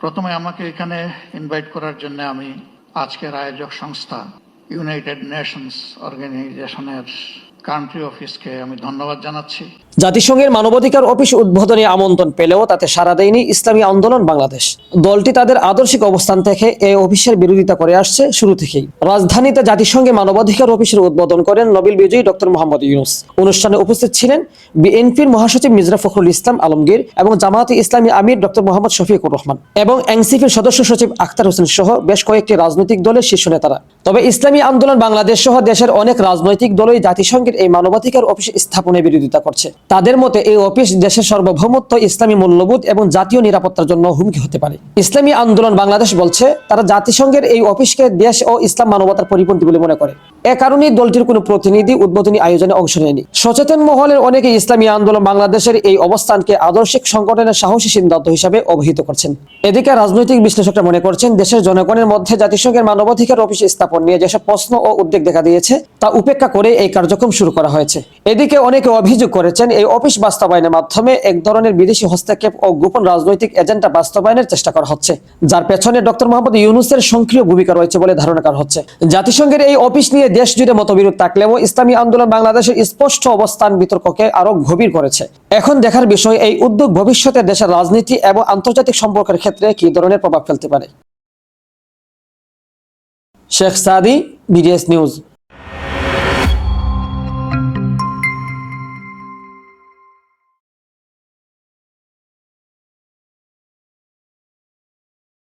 প্রথমে আমাকে এখানে ইনভাইট করার জন্য আমি আজকের আয়োজক সংস্থা ইউনাইটেড নেশনস অর্গানাইজেশনের কান্ট্রি অফিসকে আমি ধন্যবাদ জানাচ্ছি। জাতিসংঘের মানবাধিকার অফিস উদ্বোধনী আমন্ত্রণ পেলেও তাতে সাড়া দেয়নি ইসলামী আন্দোলন বাংলাদেশ। দলটি তাদের আদর্শিক অবস্থান থেকে এই অফিসের বিরোধিতা করে আসছে শুরু থেকেই। রাজধানীতে জাতিসংঘের মানবাধিকার অফিসের উদ্বোধন করেন নোবেল বিজয়ী ডক্টর মোহাম্মদ ইউনুস। অনুষ্ঠানে উপস্থিত ছিলেন বিএনপির মহাসচিব মির্জা ফখরুল ইসলাম আলমগীর এবং জামায়াতে ইসলামী আমির ডক্টর মোহাম্মদ শফিকুর রহমান এবং এনসিপির সদস্য সচিব আখতার হোসেন সহ বেশ কয়েকটি রাজনৈতিক দলের শীর্ষ নেতারা। তবে ইসলামী আন্দোলন বাংলাদেশ সহ দেশের অনেক রাজনৈতিক দলই জাতিসংঘের এই মানবাধিকার অফিস স্থাপনের বিরোধিতা করছে। তাদের মতে এই অফিস দেশের সার্বভৌমত্ব, ইসলামী মূল্যবোধ এবং জাতীয় নিরাপত্তার জন্য হুমকি হতে পারে। ইসলামী আন্দোলন বাংলাদেশ বলছে, তারা জাতিসংঘের এই অফিসকে দেশ ও ইসলাম মানবতার পরিপন্থী বলে মনে করে। এ কারণেই দলটির কোনো প্রতিনিধি উদ্বোধনী আয়োজনে অংশ নেয়নি। সচেতন মহলের অনেকে ইসলামী আন্দোলন বাংলাদেশের এই অবস্থানকে আদর্শিক সংগঠনের সাহসী সিদ্ধান্ত হিসাবে অবহিত করছেন। এদিকে রাজনৈতিক বিশ্লেষকরা মনে করছেন, দেশের জনগণের মধ্যে জাতিসংঘের মানবাধিকার অফিস স্থাপন নিয়ে যেসব প্রশ্ন ও উদ্বেগ দেখা দিয়েছে তা উপেক্ষা করে এই কার্যক্রম শুরু করা হয়েছে। এদিকে অনেকে অভিযোগ করেছেন, এই অফিস বাস্তবায়নের মাধ্যমে এক ধরনের বিদেশি হস্তক্ষেপ ও গোপন রাজনৈতিক এজেন্ডা বাস্তবায়নের চেষ্টা করা হচ্ছে। যার পেছনে ডক্টর মোহাম্মদ ইউনুসের সক্রিয় ভূমিকা রয়েছে বলে ধারণা করা হচ্ছে। জাতিসংঘের এই অফিস নিয়ে দেশ জুড়ে মতবিরোধ থাকলেও ইসলামী আন্দোলন বাংলাদেশের স্পষ্ট অবস্থান বিতর্ককে আরও গভীর করেছে। এখন দেখার বিষয়, এই উদ্যোগ ভবিষ্যতে দেশের রাজনীতি এবং আন্তর্জাতিক সম্পর্কের ক্ষেত্রে কি ধরনের প্রভাব ফেলতে পারে? Sheikh Sadi, BDS news.